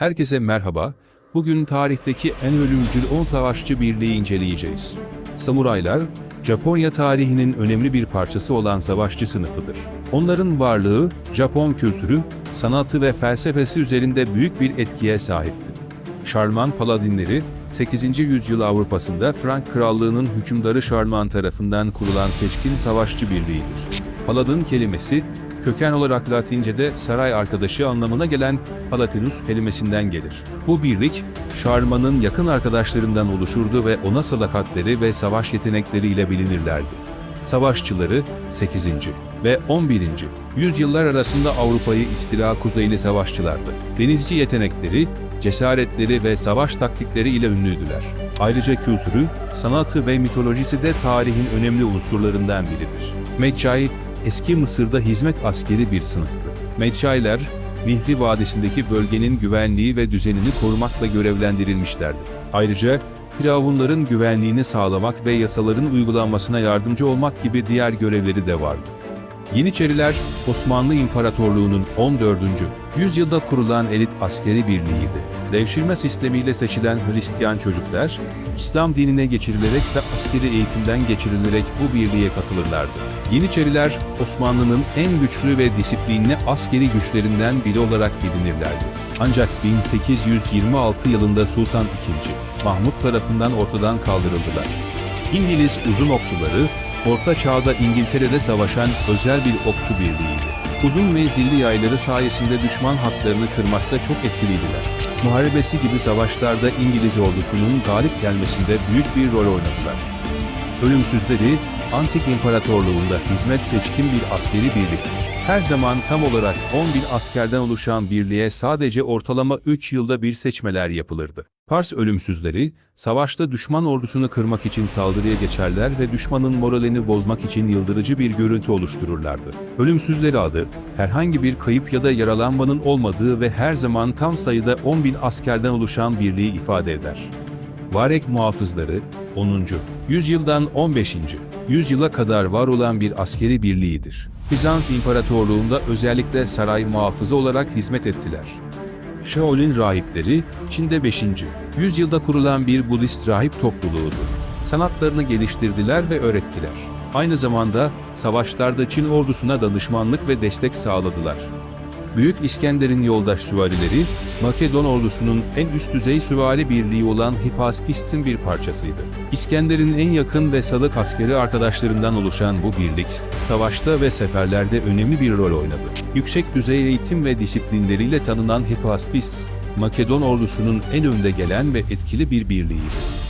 Herkese merhaba. Bugün tarihteki en ölümcül 10 savaşçı birliği inceleyeceğiz. Samuraylar, Japonya tarihinin önemli bir parçası olan savaşçı sınıfıdır. Onların varlığı, Japon kültürü, sanatı ve felsefesi üzerinde büyük bir etkiye sahipti. Şarlman Paladinleri, 8. yüzyıl Avrupa'sında Frank Krallığı'nın hükümdarı Şarlman tarafından kurulan seçkin savaşçı birliğidir. Paladin kelimesi, köken olarak Latince'de saray arkadaşı anlamına gelen Palatinus kelimesinden gelir. Bu birlik, Şarlman'ın yakın arkadaşlarından oluşurdu ve ona sadakatleri ve savaş yetenekleriyle bilinirlerdi. Savaşçıları 8. ve 11. yüzyıllar arasında Avrupa'yı istila kuzeyli savaşçılardı. Denizci yetenekleri, cesaretleri ve savaş taktikleri ile ünlüydüler. Ayrıca kültürü, sanatı ve mitolojisi de tarihin önemli unsurlarından biridir. Medcai, eski Mısır'da hizmet askeri bir sınıftı. Medcailer, Mihri Vadisi'ndeki bölgenin güvenliği ve düzenini korumakla görevlendirilmişlerdi. Ayrıca Firavunların güvenliğini sağlamak ve yasaların uygulanmasına yardımcı olmak gibi diğer görevleri de vardı. Yeniçeriler, Osmanlı İmparatorluğu'nun 14. yüzyılda kurulan elit askeri birliğiydi. Devşirme sistemiyle seçilen Hristiyan çocuklar, İslam dinine geçirilerek ve askeri eğitimden geçirilerek bu birliğe katılırlardı. Yeniçeriler, Osmanlı'nın en güçlü ve disiplinli askeri güçlerinden biri olarak bilinirlerdi. Ancak 1826 yılında Sultan II. Mahmut tarafından ortadan kaldırıldılar. İngiliz uzun okçuları, Orta Çağ'da İngiltere'de savaşan özel bir okçu birliğiydi. Uzun menzilli yayları sayesinde düşman hatlarını kırmakta çok etkiliydiler. Muharebesi gibi savaşlarda İngiliz ordusunun galip gelmesinde büyük bir rol oynadılar. Ölümsüzleri, Antik İmparatorluğunda hizmet seçkin bir askeri birlik. Her zaman tam olarak 10 bin askerden oluşan birliğe sadece ortalama 3 yılda bir seçmeler yapılırdı. Pars ölümsüzleri, savaşta düşman ordusunu kırmak için saldırıya geçerler ve düşmanın moralini bozmak için yıldırıcı bir görüntü oluştururlardı. Ölümsüzleri adı, herhangi bir kayıp ya da yaralanmanın olmadığı ve her zaman tam sayıda 10 bin askerden oluşan birliği ifade eder. Varek muhafızları, 10. yüzyıldan 15. yüzyıla kadar var olan bir askeri birliğidir. Bizans İmparatorluğu'nda özellikle saray muhafızı olarak hizmet ettiler. Shaolin rahipleri, Çin'de 5. yüzyılda kurulan bir Budist rahip topluluğudur. Sanatlarını geliştirdiler ve öğrettiler. Aynı zamanda savaşlarda Çin ordusuna danışmanlık ve destek sağladılar. Büyük İskender'in yoldaş süvarileri, Makedon ordusunun en üst düzey süvari birliği olan Hippaspist'in bir parçasıydı. İskender'in en yakın ve sadık askeri arkadaşlarından oluşan bu birlik, savaşta ve seferlerde önemli bir rol oynadı. Yüksek düzey eğitim ve disiplinleriyle tanınan Hippaspist, Makedon ordusunun en önde gelen ve etkili bir birliğiydi.